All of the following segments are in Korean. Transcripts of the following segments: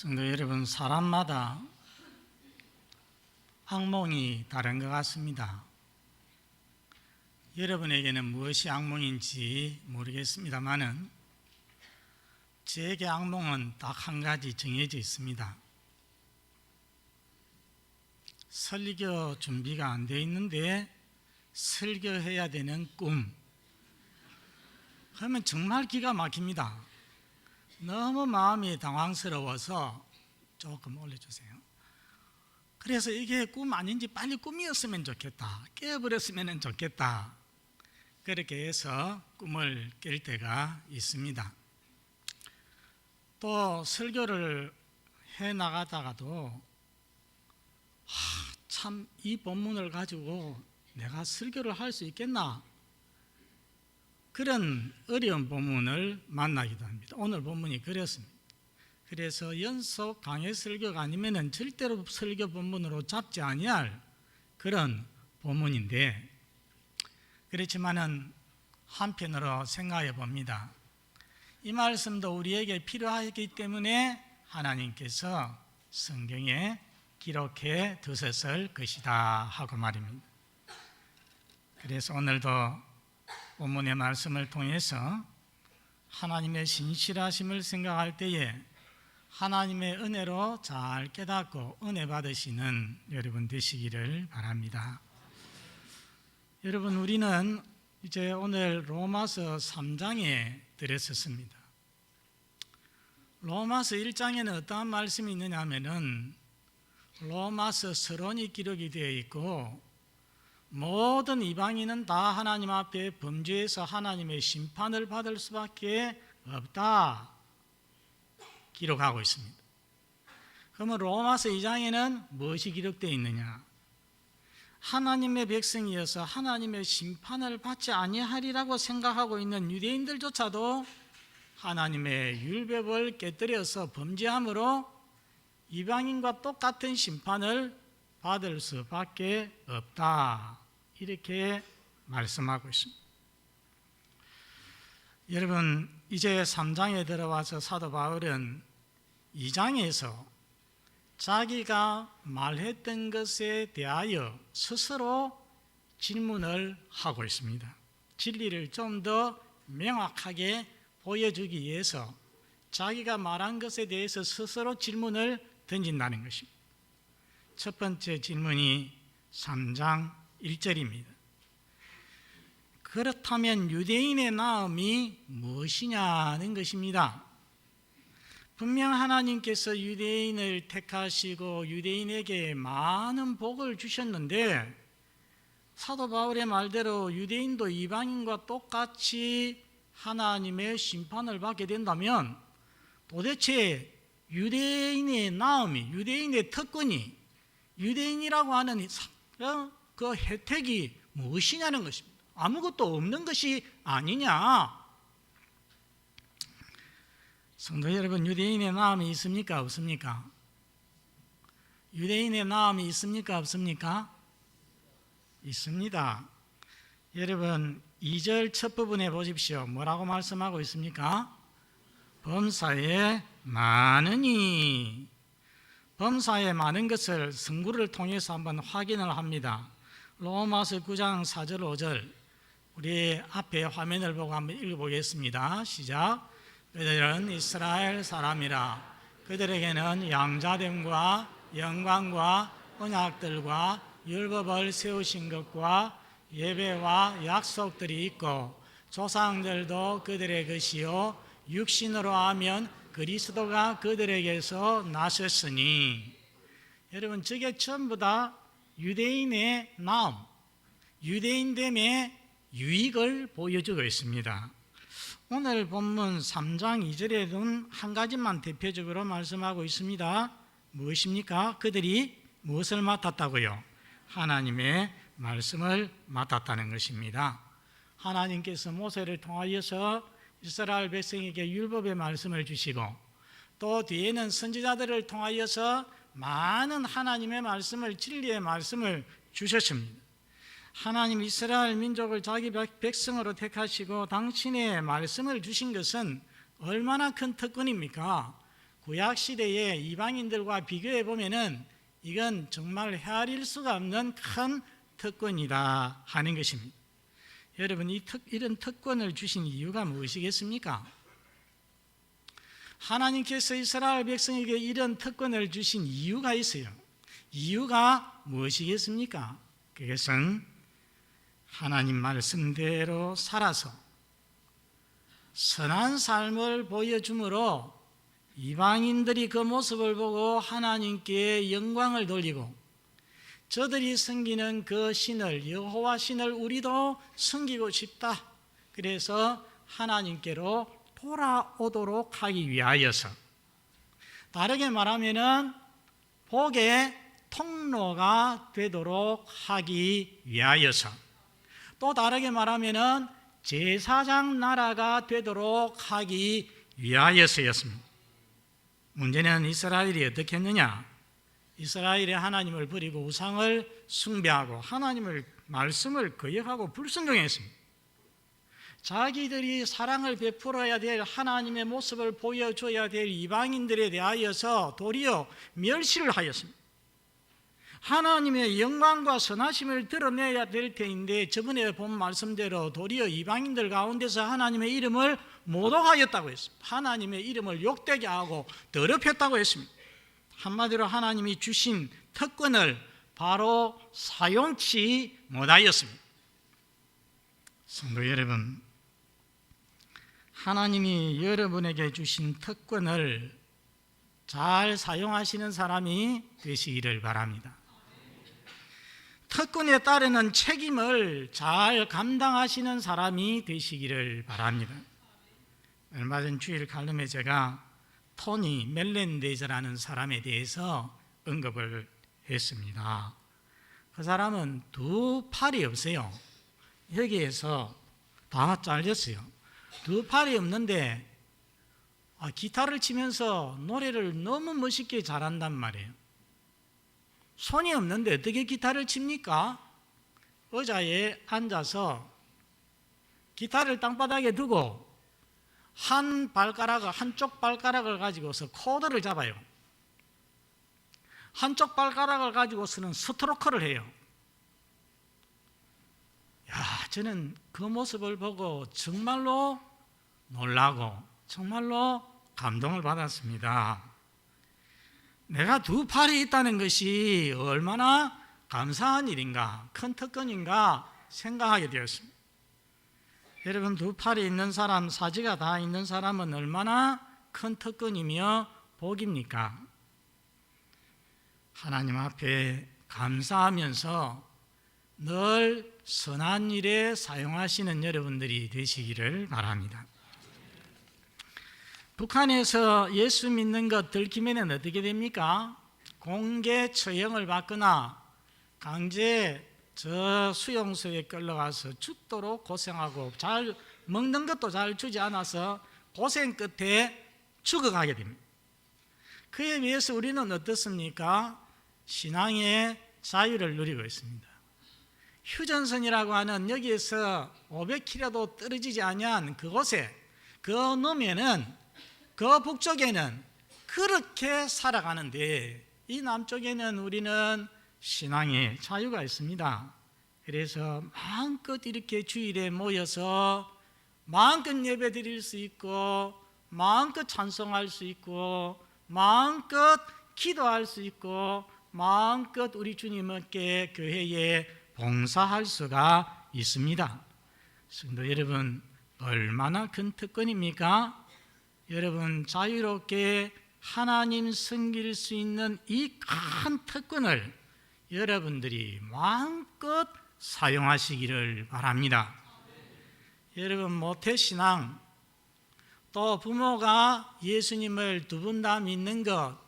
성도 여러분, 사람마다 악몽이 다른 것 같습니다. 여러분에게는 무엇이 악몽인지 모르겠습니다만은 제게 악몽은 딱 한 가지 정해져 있습니다. 설교 준비가 안 돼 있는데 설교해야 되는 꿈. 그러면 정말 기가 막힙니다. 너무 마음이 당황스러워서 조금 올려주세요. 그래서 이게 꿈 아닌지 빨리 꿈이었으면 좋겠다. 깨버렸으면 좋겠다. 그렇게 해서 꿈을 깰 때가 있습니다. 또 설교를 해 나가다가도 참 이 본문을 가지고 내가 설교를 할 수 있겠나 그런 어려운 본문을 만나기도 합니다. 오늘 본문이 그렇습니다. 그래서 연속 강해 설교가 아니면은 절대로 설교 본문으로 잡지 아니할 그런 본문인데 그렇지만은 한편으로 생각해 봅니다. 이 말씀도 우리에게 필요하기 때문에 하나님께서 성경에 기록해 두셨을 것이다 하고 말입니다. 그래서 오늘도 본문의 말씀을 통해서 하나님의 신실하심을 생각할 때에 하나님의 은혜로 잘 깨닫고 은혜 받으시는 여러분 되시기를 바랍니다. 여러분 우리는 이제 오늘 로마서 3장에 들었었습니다. 로마서 1장에는 어떠한 말씀이 있느냐 하면은 로마서 서론이 기록이 되어 있고 모든 이방인은 다 하나님 앞에 범죄해서 하나님의 심판을 받을 수밖에 없다. 기록하고 있습니다. 그러면 로마서 2장에는 무엇이 기록되어 있느냐? 하나님의 백성이어서 하나님의 심판을 받지 아니하리라고 생각하고 있는 유대인들조차도 하나님의 율법을 깨뜨려서 범죄함으로 이방인과 똑같은 심판을 받을 수밖에 없다. 이렇게 말씀하고 있습니다. 여러분, 이제 3장에 들어와서 사도 바울은 2장에서 자기가 말했던 것에 대하여 스스로 질문을 하고 있습니다. 진리를 좀 더 명확하게 보여주기 위해서 자기가 말한 것에 대해서 스스로 질문을 던진다는 것입니다. 첫 번째 질문이 3장 1절입니다. 그렇다면 유대인의 나음이 무엇이냐는 것입니다. 분명 하나님께서 유대인을 택하시고 유대인에게 많은 복을 주셨는데 사도 바울의 말대로 유대인도 이방인과 똑같이 하나님의 심판을 받게 된다면 도대체 유대인의 나음이 유대인의 특권이 유대인이라고 하는 그 혜택이 무엇이냐는 것입니다. 아무것도 없는 것이 아니냐. 성도 여러분, 유대인의 마음이 있습니까? 없습니까? 유대인의 마음이 있습니까? 없습니까? 있습니다. 여러분, 2절 첫 부분에 보십시오. 뭐라고 말씀하고 있습니까? 범사에 많으니 범사에 많은 것을 성구를 통해서 한번 확인을 합니다. 로마서 9장 4절 5절 우리 앞에 화면을 보고 한번 읽어보겠습니다. 시작. 그들은 이스라엘 사람이라 그들에게는 양자됨과 영광과 언약들과 율법을 세우신 것과 예배와 약속들이 있고 조상들도 그들의 것이요 육신으로 하면 그리스도가 그들에게서 나셨으니 여러분 저게 전부 다 유대인의 마음, 유대인됨의 유익을 보여주고 있습니다. 오늘 본문 3장 2절에는 한 가지만 대표적으로 말씀하고 있습니다. 무엇입니까? 그들이 무엇을 맡았다고요? 하나님의 말씀을 맡았다는 것입니다. 하나님께서 모세를 통하여서 이스라엘 백성에게 율법의 말씀을 주시고 또 뒤에는 선지자들을 통하여서 많은 하나님의 말씀을 진리의 말씀을 주셨습니다. 하나님 이스라엘 민족을 자기 백성으로 택하시고 당신의 말씀을 주신 것은 얼마나 큰 특권입니까? 구약 시대의 이방인들과 비교해 보면은 이건 정말 헤아릴 수가 없는 큰 특권이다 하는 것입니다. 여러분 이 특, 이런 특권을 주신 이유가 무엇이겠습니까? 하나님께서 이스라엘 백성에게 이런 특권을 주신 이유가 있어요. 이유가 무엇이겠습니까? 그것은 하나님 말씀대로 살아서 선한 삶을 보여주므로 이방인들이 그 모습을 보고 하나님께 영광을 돌리고 저들이 섬기는 그 신을 여호와 신을 우리도 섬기고 싶다. 그래서 하나님께로 돌아오도록 하기 위하여서 다르게 말하면은 복의 통로가 되도록 하기 위하여서 또 다르게 말하면은 제사장 나라가 되도록 하기 위하여서였습니다. 문제는 이스라엘이 어떻게 했느냐? 이스라엘이 하나님을 버리고 우상을 숭배하고 하나님을 말씀을 거역하고 불순종했습니다. 자기들이 사랑을 베풀어야 될 하나님의 모습을 보여줘야 될 이방인들에 대하여서 도리어 멸시를 하였습니다. 하나님의 영광과 선하심을 드러내야 될 테인데 저번에 본 말씀대로 도리어 이방인들 가운데서 하나님의 이름을 모독하였다고 했습니다. 하나님의 이름을 욕되게 하고 더럽혔다고 했습니다. 한마디로 하나님이 주신 특권을 바로 사용치 못하였습니다. 성도 여러분, 하나님이 여러분에게 주신 특권을 잘 사용하시는 사람이 되시기를 바랍니다. 특권에 따르는 책임을 잘 감당하시는 사람이 되시기를 바랍니다. 얼마 전 주일 칼럼에 제가 토니 멜렌데이저라는 사람에 대해서 언급을 했습니다. 그 사람은 두 팔이 없어요. 여기에서 다 잘렸어요. 두 팔이 없는데 아, 기타를 치면서 노래를 너무 멋있게 잘한단 말이에요. 손이 없는데 어떻게 기타를 칩니까? 의자에 앉아서 기타를 땅바닥에 두고 한 발가락을 한쪽 발가락을 가지고서 코드를 잡아요. 한쪽 발가락을 가지고서는 스트로크를 해요. 야, 저는 그 모습을 보고 정말로 놀라고 정말로 감동을 받았습니다. 내가 두 팔이 있다는 것이 얼마나 감사한 일인가, 큰 특권인가 생각하게 되었습니다. 여러분, 두 팔이 있는 사람, 사지가 다 있는 사람은 얼마나 큰 특권이며 복입니까? 하나님 앞에 감사하면서 늘 선한 일에 사용하시는 여러분들이 되시기를 바랍니다. 북한에서 예수 믿는 것 들키면 어떻게 됩니까? 공개 처형을 받거나 강제 저 수용소에 끌려가서 죽도록 고생하고 잘 먹는 것도 잘 주지 않아서 고생 끝에 죽어가게 됩니다. 그에 비해서 우리는 어떻습니까? 신앙의 자유를 누리고 있습니다. 휴전선이라고 하는 여기에서 500km도 떨어지지 아니한 그곳에 그 넘에는 그 북쪽에는 그렇게 살아가는데 이 남쪽에는 우리는 신앙의 자유가 있습니다. 그래서 마음껏 이렇게 주일에 모여서 마음껏 예배 드릴 수 있고 마음껏 찬송할 수 있고 마음껏 기도할 수 있고 마음껏 우리 주님께 교회에 봉사할 수가 있습니다. 성도 여러분 얼마나 큰 특권입니까? 여러분 자유롭게 하나님 섬길 수 있는 이 큰 특권을 여러분들이 마음껏 사용하시기를 바랍니다. 여러분 모태신앙 또 부모가 예수님을 두 분 다 믿는 것,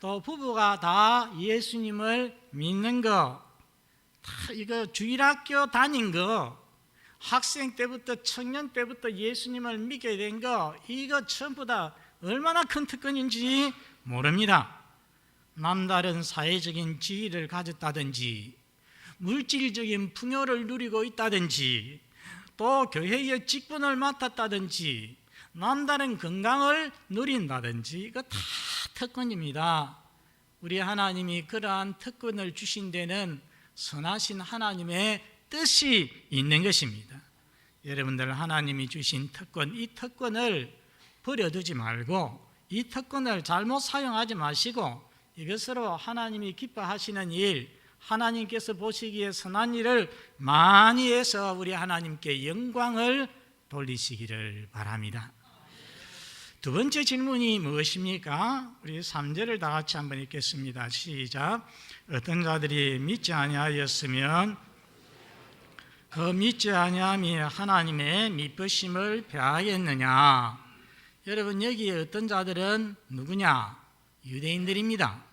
또 부부가 다 예수님을 믿는 것, 다 이거 주일학교 다닌 거, 학생 때부터 청년 때부터 예수님을 믿게 된 거, 이거 전부 다 얼마나 큰 특권인지 모릅니다. 남다른 사회적인 지위를 가졌다든지, 물질적인 풍요를 누리고 있다든지, 또 교회의 직분을 맡았다든지, 남다른 건강을 누린다든지 이거 다 특권입니다. 우리 하나님이 그러한 특권을 주신 데는 선하신 하나님의 뜻이 있는 것입니다. 여러분들 하나님이 주신 특권, 이 특권을 버려두지 말고 이 특권을 잘못 사용하지 마시고 이것으로 하나님이 기뻐하시는 일, 하나님께서 보시기에 선한 일을 많이 해서 우리 하나님께 영광을 돌리시기를 바랍니다. 두 번째 질문이 무엇입니까? 우리 3절을 다 같이 한번 읽겠습니다. 시작. 어떤 자들이 믿지 아니하였으면 그 믿지 아니함이 하나님의 미쁘심을 배하겠느냐? 여러분 여기에 어떤 자들은 누구냐? 유대인들입니다.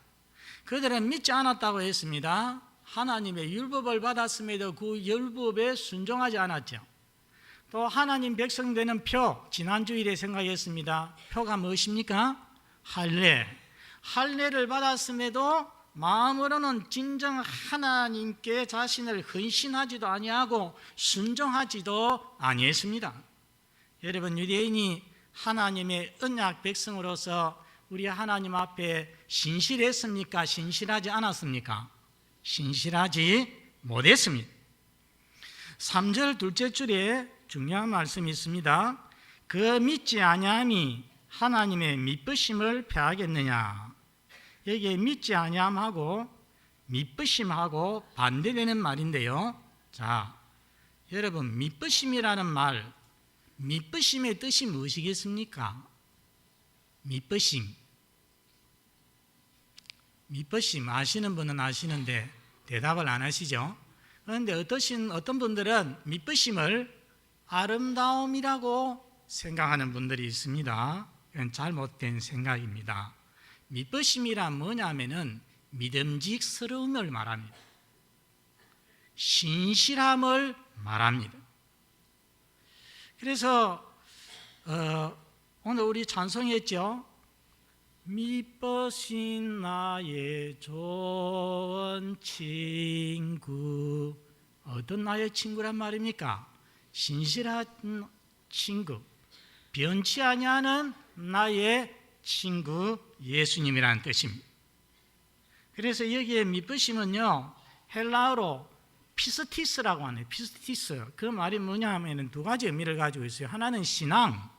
그들은 믿지 않았다고 했습니다. 하나님의 율법을 받았음에도 그 율법에 순종하지 않았죠. 또 하나님 백성 되는 표 지난 주일에 생각했습니다. 표가 무엇입니까? 할례. 할례를 받았음에도 마음으로는 진정 하나님께 자신을 헌신하지도 아니하고 순종하지도 아니했습니다. 여러분 유대인이 하나님의 언약 백성으로서 우리 하나님 앞에 신실했습니까? 신실하지 않았습니까? 신실하지 못했습니다. 3절 둘째 줄에 중요한 말씀이 있습니다. 그 믿지 아니함이 하나님의 미쁘심을 패하겠느냐? 여기에 믿지 아니함하고 미쁘심하고 반대되는 말인데요. 자, 여러분 미쁘심이라는 말, 미쁘심의 뜻이 무엇이겠습니까? 미쁘심. 미쁘심 아시는 분은 아시는데 대답을 안 하시죠? 그런데 어떠신 어떤 분들은 미쁘심을 아름다움이라고 생각하는 분들이 있습니다. 그건 잘못된 생각입니다. 미쁘심이란 뭐냐면은 믿음직스러움을 말합니다. 신실함을 말합니다. 그래서 어, 오늘 우리 찬송했죠. 미쁘신 나의 좋은 친구 어떤 나의 친구란 말입니까? 신실한 친구 변치 아니하는 나의 친구 예수님이라는 뜻입니다. 그래서 여기에 미쁘심은요 헬라어로 피스티스라고 하네요. 피스티스 그 말이 뭐냐 하면은 두 가지 의미를 가지고 있어요. 하나는 신앙,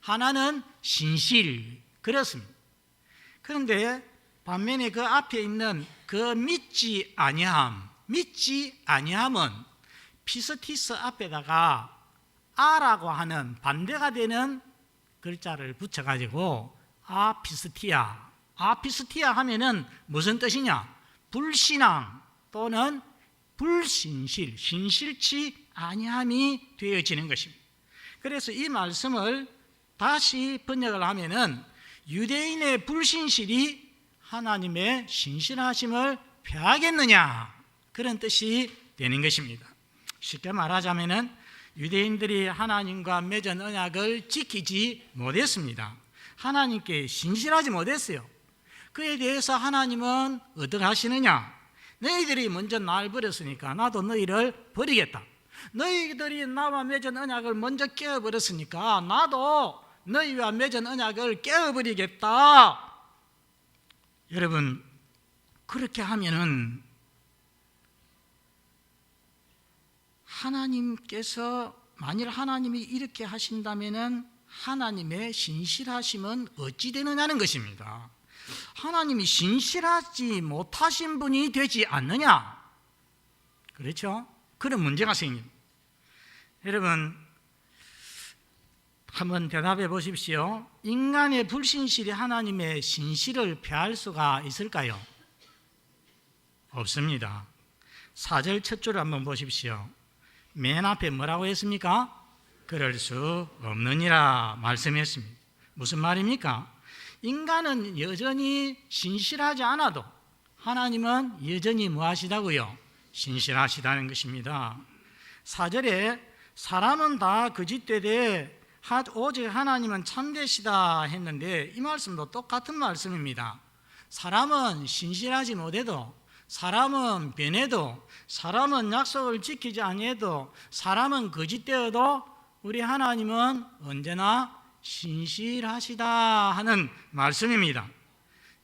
하나는 신실 그렇습니다. 그런데 반면에 그 앞에 있는 그 믿지 아니함, 믿지 아니함은 피스티스 앞에다가 아라고 하는 반대가 되는 글자를 붙여가지고 아피스티아, 아피스티아 하면은 무슨 뜻이냐? 불신앙 또는 불신실, 신실치 아니함이 되어지는 것입니다. 그래서 이 말씀을 다시 번역을 하면은 유대인의 불신실이 하나님의 신실하심을 폐하겠느냐 그런 뜻이 되는 것입니다. 쉽게 말하자면은 유대인들이 하나님과 맺은 언약을 지키지 못했습니다. 하나님께 신실하지 못했어요. 그에 대해서 하나님은 어떻게 하시느냐? 너희들이 먼저 날 버렸으니까 나도 너희를 버리겠다. 너희들이 나와 맺은 언약을 먼저 깨어버렸으니까 나도 너희와 맺은 언약을 깨어버리겠다. 여러분 그렇게 하면은 하나님께서 만일 하나님이 이렇게 하신다면은 하나님의 신실하심은 어찌 되느냐는 것입니다. 하나님이 신실하지 못하신 분이 되지 않느냐? 그렇죠? 그런 문제가 생깁니다. 여러분, 한번 대답해 보십시오. 인간의 불신실이 하나님의 신실을 패할 수가 있을까요? 없습니다. 4절 첫 줄을 한번 보십시오. 맨 앞에 뭐라고 했습니까? 그럴 수 없느니라 말씀했습니다. 무슨 말입니까? 인간은 여전히 신실하지 않아도 하나님은 여전히 무하시다고요? 신실하시다는 것입니다. 4절에 사람은 다 거짓되되 오직 하나님은 참되시다 했는데 이 말씀도 똑같은 말씀입니다. 사람은 신실하지 못해도 사람은 변해도 사람은 약속을 지키지 아니해도 사람은 거짓되어도 우리 하나님은 언제나 신실하시다 하는 말씀입니다.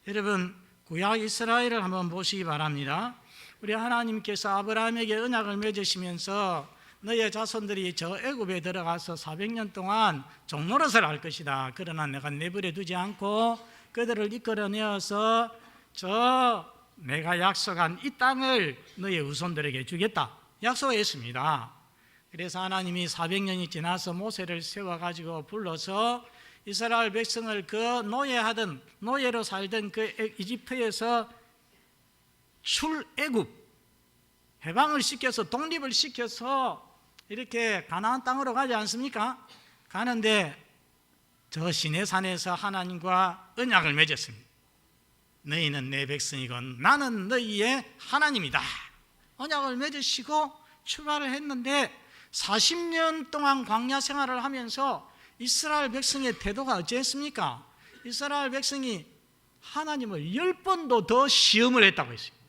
여러분 구약 이스라엘을 한번 보시기 바랍니다. 우리 하나님께서 아브라함에게 언약을 맺으시면서 너의 자손들이 저 애굽에 들어가서 400년 동안 종노릇을 할 것이다. 그러나 내가 내버려 두지 않고 그들을 이끌어내어서 저 내가 약속한 이 땅을 너의 후손들에게 주겠다. 약속했습니다. 그래서 하나님이 400년이 지나서 모세를 세워 가지고 불러서 이스라엘 백성을 그 노예하던 노예로 살던 그 에- 이집트에서 출애굽 해방을 시켜서 독립을 시켜서 이렇게 가나안 땅으로 가지 않습니까? 가는데 저 시내산에서 하나님과 언약을 맺었습니다. 너희는 내 백성이고 나는 너희의 하나님이다. 언약을 맺으시고 출발을 했는데 40년 동안 광야 생활을 하면서 이스라엘 백성의 태도가 어찌했습니까? 이스라엘 백성이 하나님을 열 번도 더 시험을 했다고 했어요.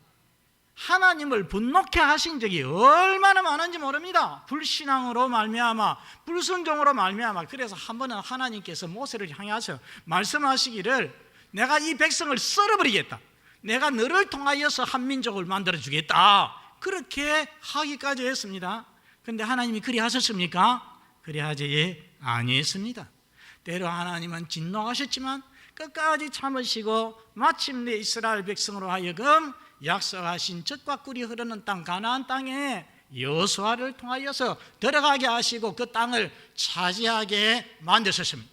하나님을 분노케 하신 적이 얼마나 많은지 모릅니다. 불신앙으로 말미암아 불순종으로 말미암아 그래서 한 번은 하나님께서 모세를 향해서 말씀하시기를 내가 이 백성을 썰어버리겠다. 내가 너를 통하여서 한 민족을 만들어 주겠다. 그렇게 하기까지 했습니다. 근데 하나님이 그리 하셨습니까? 그리 하지 아니했습니다. 때로 하나님은 진노하셨지만 끝까지 참으시고 마침내 이스라엘 백성으로 하여금 약속하신 젖과 꿀이 흐르는 땅 가나안 땅에 여호수아를 통하여서 들어가게 하시고 그 땅을 차지하게 만드셨습니다.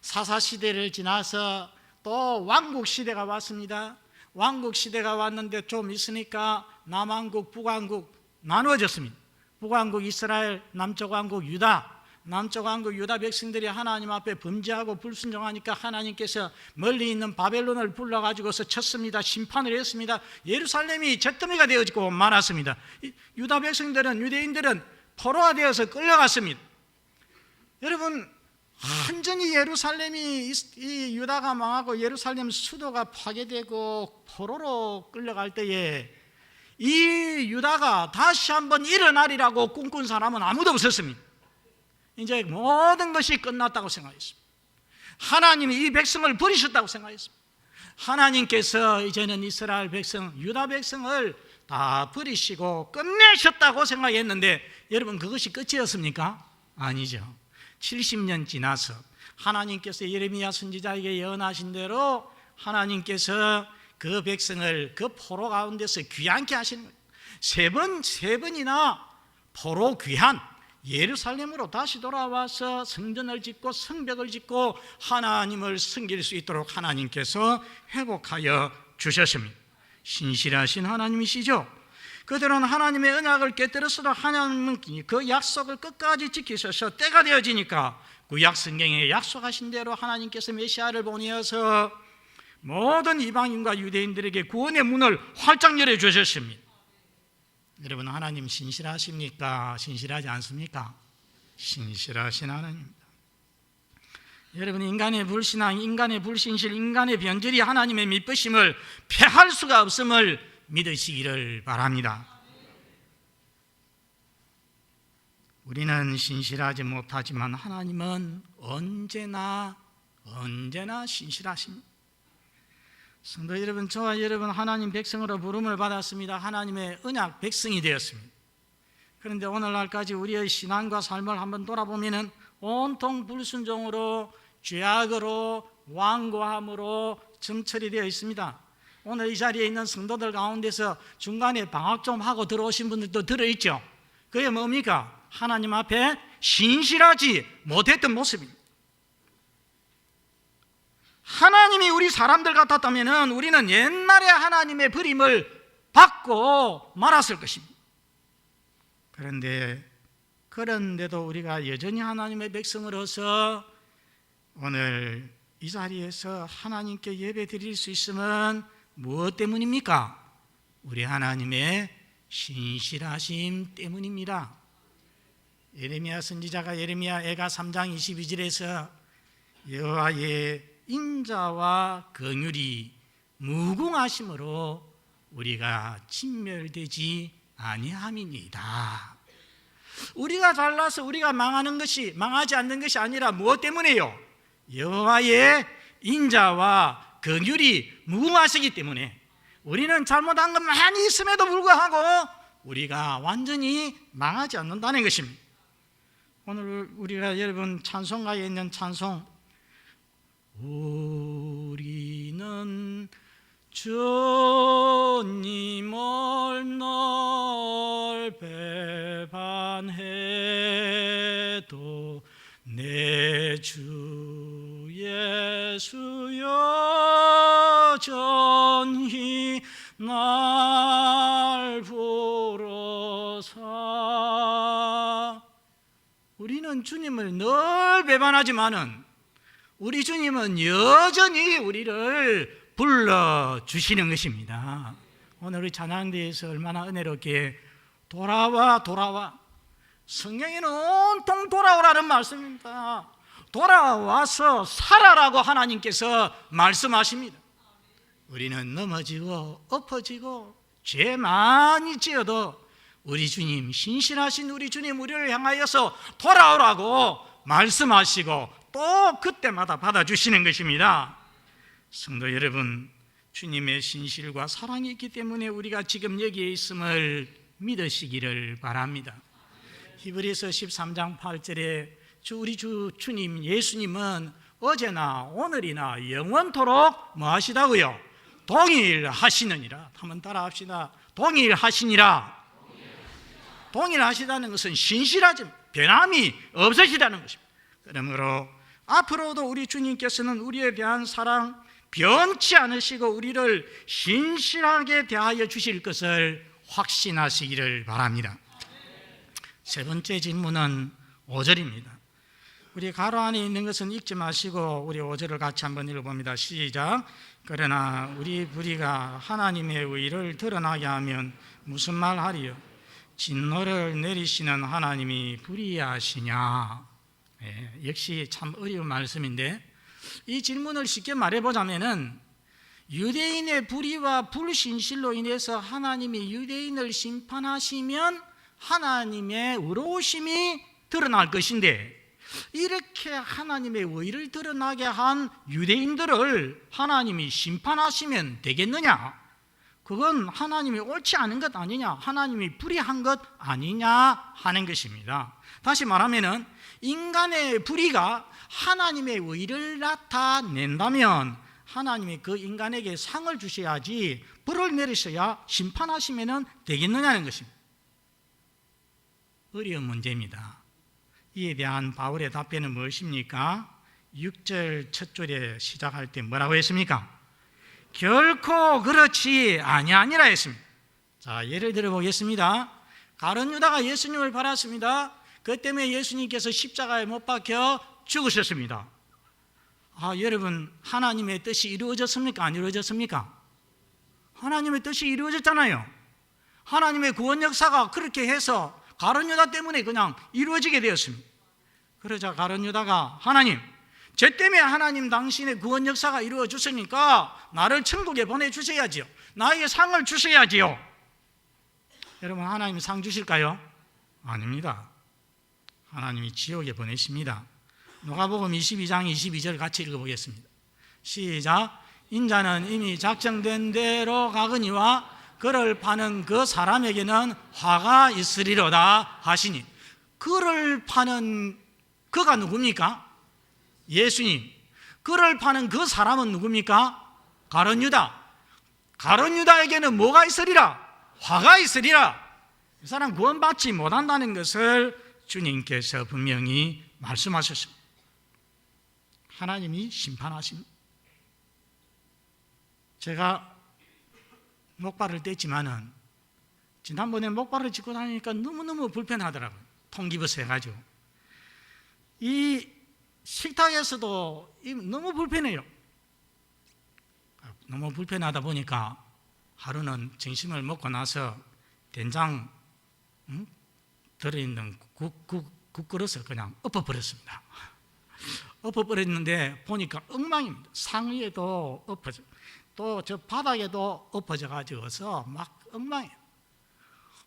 사사 시대를 지나서 또 왕국 시대가 왔습니다. 왕국 시대가 왔는데 좀 있으니까 남왕국, 북왕국 나누어졌습니다. 북왕국 이스라엘, 남쪽 왕국 유다. 남쪽 왕국 유다 백성들이 하나님 앞에 범죄하고 불순종하니까 하나님께서 멀리 있는 바벨론을 불러 가지고서 쳤습니다. 심판을 했습니다. 예루살렘이 잿더미가 되어지고 말았습니다. 이 유다 백성들은 유대인들은 포로화되어서 끌려갔습니다. 여러분 완전히 예루살렘이 이- 이 유다가 망하고 예루살렘 수도가 파괴되고 포로로 끌려갈 때에 이 유다가 다시 한번 일어나리라고 꿈꾼 사람은 아무도 없었습니다. 이제 모든 것이 끝났다고 생각했습니다. 하나님이 이 백성을 버리셨다고 생각했습니다. 하나님께서 이제는 이스라엘 백성, 유다 백성을 다 버리시고 끝내셨다고 생각했는데 여러분 그것이 끝이었습니까? 아니죠. 70년 지나서 하나님께서 예레미야 선지자에게 예언하신 대로 하나님께서 그 백성을 그 포로 가운데서 귀환케 하시는 거예요. 세 번, 세 번이나 포로 귀환, 예루살렘으로 다시 돌아와서 성전을 짓고 성벽을 짓고 하나님을 섬길 수 있도록 하나님께서 회복하여 주셨습니다. 신실하신 하나님이시죠. 그들은 하나님의 언약을 깨뜨렸어도 하나님은 그 약속을 끝까지 지키셔서 때가 되어지니까 구약 성경에 약속하신 대로 하나님께서 메시아를 보내어서 모든 이방인과 유대인들에게 구원의 문을 활짝 열어 주셨습니다. 여러분 하나님 신실하십니까? 신실하지 않습니까? 신실하신 하나님입니다. 여러분 인간의 불신앙, 인간의 불신실, 인간의 변절이 하나님의 믿으심을 패할 수가 없음을 믿으시기를 바랍니다. 우리는 신실하지 못하지만 하나님은 언제나 언제나 신실하십니다. 성도 여러분, 저와 여러분 하나님 백성으로 부름을 받았습니다. 하나님의 언약 백성이 되었습니다. 그런데 오늘날까지 우리의 신앙과 삶을 한번 돌아보면은 온통 불순종으로 죄악으로 완고함으로 점철이 되어 있습니다. 오늘 이 자리에 있는 성도들 가운데서 중간에 방학 좀 하고 들어오신 분들도 들어 있죠. 그게 뭡니까? 하나님 앞에 신실하지 못했던 모습입니다. 하나님이 우리 사람들 같았다면 우리는 옛날에 하나님의 버림을 받고 말았을 것입니다. 그런데 그런데도 우리가 여전히 하나님의 백성으로서 오늘 이 자리에서 하나님께 예배 드릴 수 있으면 무엇 때문입니까? 우리 하나님의 신실하심 때문입니다. 예레미야 선지자가 예레미야 애가 3장 22절에서 여호와의 인자와 긍휼이 무궁하심으로 우리가 진멸되지 아니함이니이다. 우리가 잘나서 우리가 망하는 것이 망하지 않는 것이 아니라 무엇 때문에요? 여호와의 인자와 긍휼이 무궁하시기 때문에 우리는 잘못한 것 많이 있음에도 불구하고 우리가 완전히 망하지 않는다는 것입니다. 오늘 우리가 여러분 찬송가에 있는 찬송 우리는 주님을 널 배반해도 내 주 예수 여 전히 날 부르사 우리는 주님을 늘 배반하지만은 우리 주님은 여전히 우리를 불러 주시는 것입니다. 오늘 우리 찬양대에서 얼마나 은혜롭게 돌아와 돌아와 성경에는 온통 돌아오라는 말씀입니다. 돌아와서 살아라고 하나님께서 말씀하십니다. 우리는 넘어지고 엎어지고 죄 많이 지어도 우리 주님 신실하신 우리 주님 우리를 향하여서 돌아오라고 말씀하시고 또 그때마다 받아주시는 것입니다. 성도 여러분, 주님의 신실과 사랑이 있기 때문에 우리가 지금 여기에 있음을 믿으시기를 바랍니다. 히브리서 13장 8절에 주 우리 주 주님 예수님은 어제나 오늘이나 영원토록 뭐 하시다고요? 동일하시느니라. 한번 따라합시다. 동일하시니라. 동일하시다는 것은 신실하지 변함이 없으시다는 것입니다. 그러므로 앞으로도 우리 주님께서는 우리에 대한 사랑 변치 않으시고 우리를 신실하게 대하여 주실 것을 확신하시기를 바랍니다. 세 번째 질문은 5절입니다. 우리 가로 안에 있는 것은 읽지 마시고 우리 5절을 같이 한번 읽어봅니다. 시작. 그러나 우리 불의가 하나님의 의를 드러나게 하면 무슨 말 하리요? 진노를 내리시는 하나님이 불의하시냐? 예, 역시 참 어려운 말씀인데 이 질문을 쉽게 말해보자면은 유대인의 불의와 불신실로 인해서 하나님이 유대인을 심판하시면 하나님의 의로우심이 드러날 것인데 이렇게 하나님의 의를 드러나게 한 유대인들을 하나님이 심판하시면 되겠느냐? 그건 하나님이 옳지 않은 것 아니냐? 하나님이 불의한 것 아니냐? 하는 것입니다. 다시 말하면은 인간의 불의가 하나님의 의를 나타낸다면 하나님이 그 인간에게 상을 주셔야지 벌을 내리셔야 심판하시면 되겠느냐는 것입니다. 어려운 문제입니다. 이에 대한 바울의 답변은 무엇입니까? 6절 첫 줄에 시작할 때 뭐라고 했습니까? 결코 그렇지 아니하니라 했습니다. 자, 예를 들어 보겠습니다. 가론 유다가 예수님을 팔았습니다. 그 때문에 예수님께서 십자가에 못 박혀 죽으셨습니다. 아, 여러분, 하나님의 뜻이 이루어졌습니까? 안 이루어졌습니까? 하나님의 뜻이 이루어졌잖아요. 하나님의 구원 역사가 그렇게 해서 가론 유다 때문에 그냥 이루어지게 되었습니다. 그러자 가론 유다가 하나님, 제 때문에 하나님 당신의 구원 역사가 이루어졌으니까 나를 천국에 보내주셔야지요. 나에게 상을 주셔야지요. 여러분, 하나님 상 주실까요? 아닙니다. 하나님이 지옥에 보내십니다. 누가복음 22장 22절 같이 읽어보겠습니다. 시작. 인자는 이미 작정된 대로 가거니와 그를 파는 그 사람에게는 화가 있으리로다 하시니 그를 파는 그가 누굽니까? 예수님. 그를 파는 그 사람은 누굽니까? 가론 유다. 가론 유다에게는 뭐가 있으리라? 화가 있으리라. 이 사람 구원받지 못한다는 것을 주님께서 분명히 말씀하셨습니다. 하나님이 심판하십니다. 제가 목발을 뗐지만은 지난번에 목발을 짚고 다니니까 너무너무 불편하더라고요. 통기버스 해가지고. 이 식탁에서도 너무 불편해요. 너무 불편하다 보니까 하루는 점심을 먹고 나서 된장 음? 들어있는 국, 국, 국그릇을 그냥 엎어버렸습니다. 엎어버렸는데 보니까 엉망입니다. 상위에도 엎어져, 또 저 바닥에도 엎어져 가지고서 막 엉망이에요.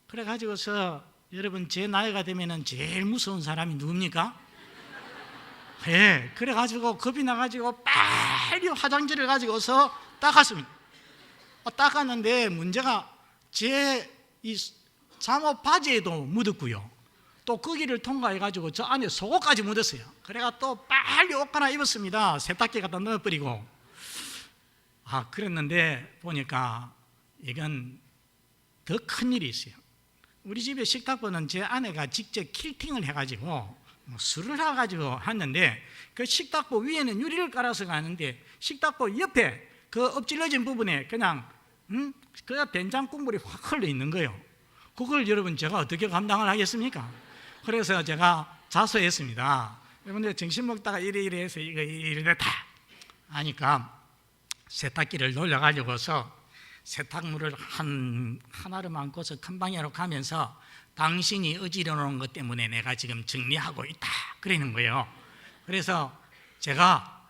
그래 가지고서 여러분 제 나이가 되면은 제일 무서운 사람이 누굽니까? 예, 그래 가지고 겁이 나 가지고 빨리 화장지를 가지고서 닦았습니다. 어, 닦았는데 문제가 제 이 잠옷 바지에도 묻었고요. 또 거기를 통과해가지고 저 안에 속옷까지 묻었어요. 그래가 또 빨리 옷 갈아 입었습니다. 세탁기 갖다 넣어버리고. 아, 그랬는데 보니까 이건 더 큰 일이 있어요. 우리 집에 식탁보는 제 아내가 직접 킬팅을 해가지고 뭐 술을 해가지고 했는데 그 식탁보 위에는 유리를 깔아서 가는데 식탁보 옆에 그 엎질러진 부분에 그냥 음? 그 된장 국물이 확 흘러 있는 거예요. 그걸 여러분 제가 어떻게 감당을 하겠습니까? 그래서 제가 자수했습니다. 여러분들 점심 먹다가 이래 이래 해서 이거 이래 됐다 하니까 세탁기를 돌려가지고서 세탁물을 한 하나를 안고서 큰 방향으로 가면서 당신이 어지러 놓은 것 때문에 내가 지금 정리하고 있다 그러는 거예요. 그래서 제가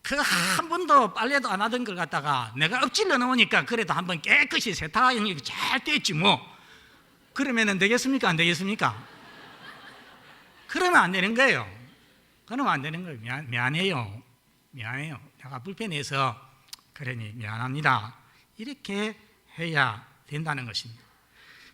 그 한 번도 빨래도 안 하던 걸 갖다가 내가 엎질러 놓으니까 그래도 한 번 깨끗이 세탁이 잘 됐지 뭐. 그러면 되겠습니까? 안 되겠습니까? 그러면 안 되는 거예요. 그러면 안 되는 거예요. 미안, 미안해요. 미안해요. 내가 불편해서 그러니 미안합니다. 이렇게 해야 된다는 것입니다.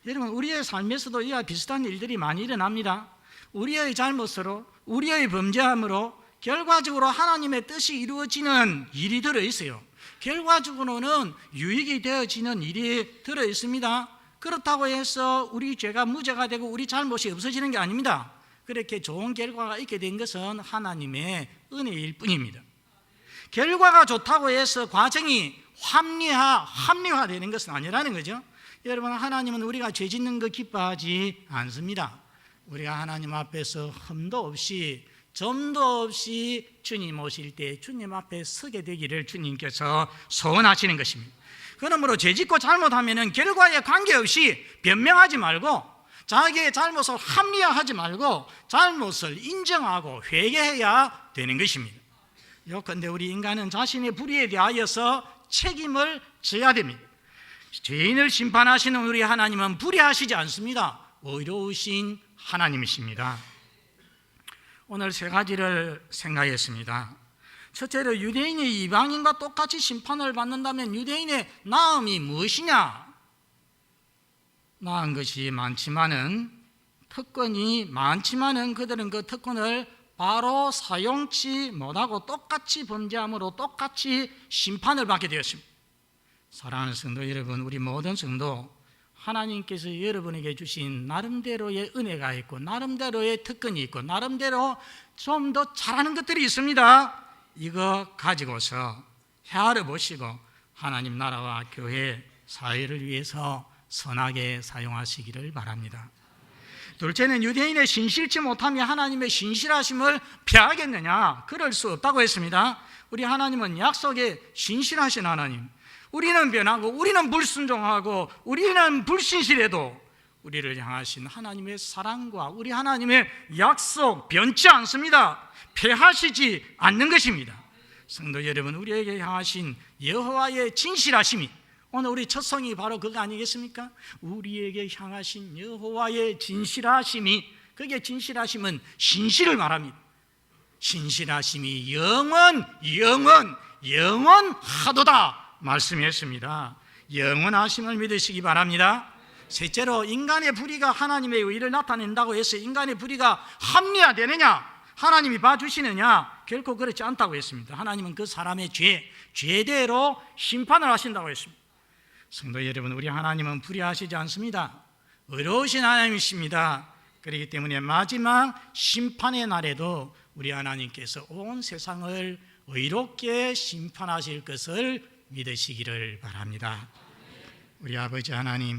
여러분, 우리의 삶에서도 이와 비슷한 일들이 많이 일어납니다. 우리의 잘못으로, 우리의 범죄함으로 결과적으로 하나님의 뜻이 이루어지는 일이 들어 있어요. 결과적으로는 유익이 되어지는 일이 들어 있습니다. 그렇다고 해서 우리 죄가 무죄가 되고 우리 잘못이 없어지는 게 아닙니다. 그렇게 좋은 결과가 있게 된 것은 하나님의 은혜일 뿐입니다. 결과가 좋다고 해서 과정이 합리화, 합리화되는 것은 아니라는 거죠. 여러분, 하나님은 우리가 죄 짓는 거 기뻐하지 않습니다. 우리가 하나님 앞에서 흠도 없이 점도 없이 주님 오실 때 주님 앞에 서게 되기를 주님께서 소원하시는 것입니다. 그러므로 죄 짓고 잘못하면 결과에 관계없이 변명하지 말고 자기의 잘못을 합리화하지 말고 잘못을 인정하고 회개해야 되는 것입니다. 요컨대 우리 인간은 자신의 불의에 대하여서 책임을 져야 됩니다. 죄인을 심판하시는 우리 하나님은 불의하시지 않습니다. 의로우신 하나님이십니다. 오늘 세 가지를 생각했습니다. 첫째로 유대인이 이방인과 똑같이 심판을 받는다면 유대인의 나음이 무엇이냐? 나은 것이 많지만은 특권이 많지만은 그들은 그 특권을 바로 사용치 못하고 똑같이 범죄함으로 똑같이 심판을 받게 되었습니다. 사랑하는 성도 여러분, 우리 모든 성도 하나님께서 여러분에게 주신 나름대로의 은혜가 있고 나름대로의 특권이 있고 나름대로 좀 더 잘하는 것들이 있습니다. 이거 가지고서 헤아려 보시고 하나님 나라와 교회 사회를 위해서 선하게 사용하시기를 바랍니다. 둘째는 유대인의 신실치 못함이 하나님의 신실하심을 피하겠느냐? 그럴 수 없다고 했습니다. 우리 하나님은 약속에 신실하신 하나님. 우리는 변하고 우리는 불순종하고 우리는 불신실해도 우리를 향하신 하나님의 사랑과 우리 하나님의 약속 변치 않습니다. 패하시지 않는 것입니다. 성도 여러분, 우리에게 향하신 여호와의 진실하심이 오늘 우리 첫 성이 바로 그거 아니겠습니까? 우리에게 향하신 여호와의 진실하심이 그게 진실하심은 신실을 말합니다. 신실하심이 영원 영원 영원하도다 말씀했습니다. 영원하심을 믿으시기 바랍니다. 셋째로 인간의 불의가 하나님의 의를 나타낸다고 해서 인간의 불의가 합리화되느냐? 하나님이 봐주시느냐? 결코 그렇지 않다고 했습니다. 하나님은 그 사람의 죄, 죄대로 심판을 하신다고 했습니다. 성도 여러분, 우리 하나님은 불의하시지 않습니다. 의로우신 하나님이십니다. 그렇기 때문에 마지막 심판의 날에도 우리 하나님께서 온 세상을 의롭게 심판하실 것을 믿으시기를 바랍니다. 우리 아버지 하나님,